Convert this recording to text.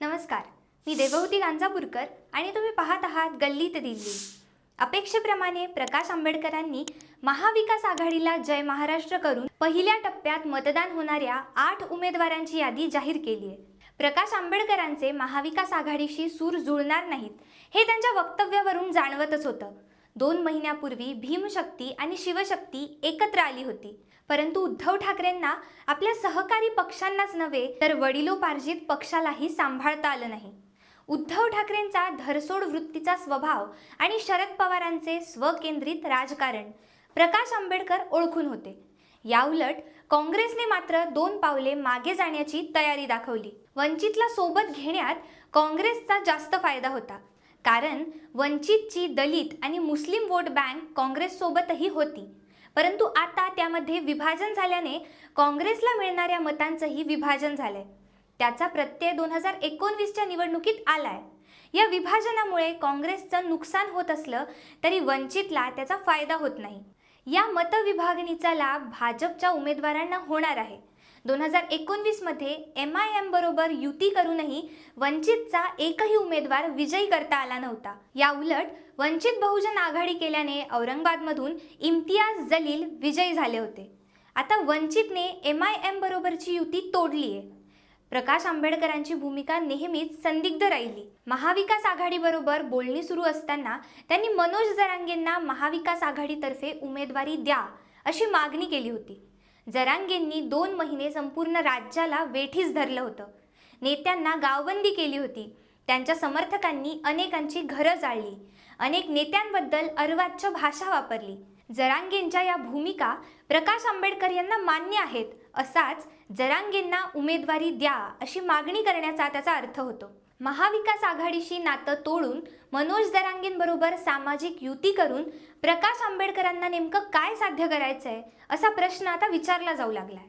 नमस्कार. मी देवहूती गांजापूरकर आणि तुम्ही पाहत आहात गल्ली ते दिल्ली. अपेक्षेप्रमाणे प्रकाश आंबेडकरांनी महाविकास आघाडीला जय महाराष्ट्र करून पहिल्या टप्प्यात मतदान होणाऱ्या आठ उमेदवारांची यादी जाहीर केली आहे. प्रकाश आंबेडकरांचे महाविकास आघाडीशी सूर जुळणार नाहीत हे त्यांच्या वक्तव्यावरून जाणवतच होतं. दोन महिन्यापूर्वी भीमशक्ती आणि शिवशक्ती एकत्र आली होती. परंतु उद्धव ठाकरेंना आपल्या सहकारी पक्षांनाच नव्हे तर वडिलोपार्जित पक्षालाही सांभाळता आलं नाही. उद्धव ठाकरेंचा धरसोड वृत्तीचा स्वभाव आणि शरद पवारांचे स्वकेंद्रित राजकारण प्रकाश आंबेडकर ओळखून होते. याउलट काँग्रेसने मात्र दोन पावले मागे जाण्याची तयारी दाखवली. वंचितला सोबत घेण्यात काँग्रेसचा जास्त फायदा होता. कारण वंचितची दलित आणि मुस्लिम वोट बँक काँग्रेससोबतही होती. परंतु आता त्यामध्ये विभाजन झाल्याने काँग्रेसला मिळणाऱ्या मतांचंही विभाजन झालंय. त्याचा प्रत्यय दोन हजार एकोणवीसच्या निवडणुकीत आलाय. या विभाजनामुळे काँग्रेसचं नुकसान होत असलं तरी वंचितला त्याचा फायदा होत नाही. या मतविभागणीचा लाभ भाजपच्या उमेदवारांना होणार आहे. दोन हजार एकोणवीसमध्ये एम आय एम बरोबर युती करूनही वंचितचा एकही उमेदवार विजयी करता आला नव्हता. या उलट वंचित बहुजन आघाडी केल्याने औरंगाबादमधून इम्तियाज जलील विजयी झाले होते. आता वंचितने एम आय एम बरोबरची युती तोडली आहे प्रकाश आंबेडकरांची भूमिका नेहमीच संदिग्ध राहिली. महाविकास आघाडीबरोबर बोलणी सुरू असताना त्यांनी मनोज जरांगेंना महाविकास आघाडीतर्फे उमेदवारी द्या अशी मागणी केली होती. जरांगेंनी दोन महिने संपूर्ण राज्याला वेठीस धरलं होतं. नेत्यांना गावबंदी केली होती. त्यांच्या समर्थकांनी अनेकांची घरं जाळली. अनेक नेत्यांबद्दल अर्वाच्य भाषा वापरली. जरांगेंच्या या भूमिका प्रकाश आंबेडकर यांना मान्य आहेत असाच जरांगेंना उमेदवारी द्या अशी मागणी करण्याचा त्याचा अर्थ होतो. महाविकास आघाडीशी नातं तोडून मनोज दरांगींबरोबर सामाजिक युती करून प्रकाश आंबेडकरांना नेमकं काय साध्य करायचं आहे असा प्रश्न आता विचारला जाऊ लागलाय.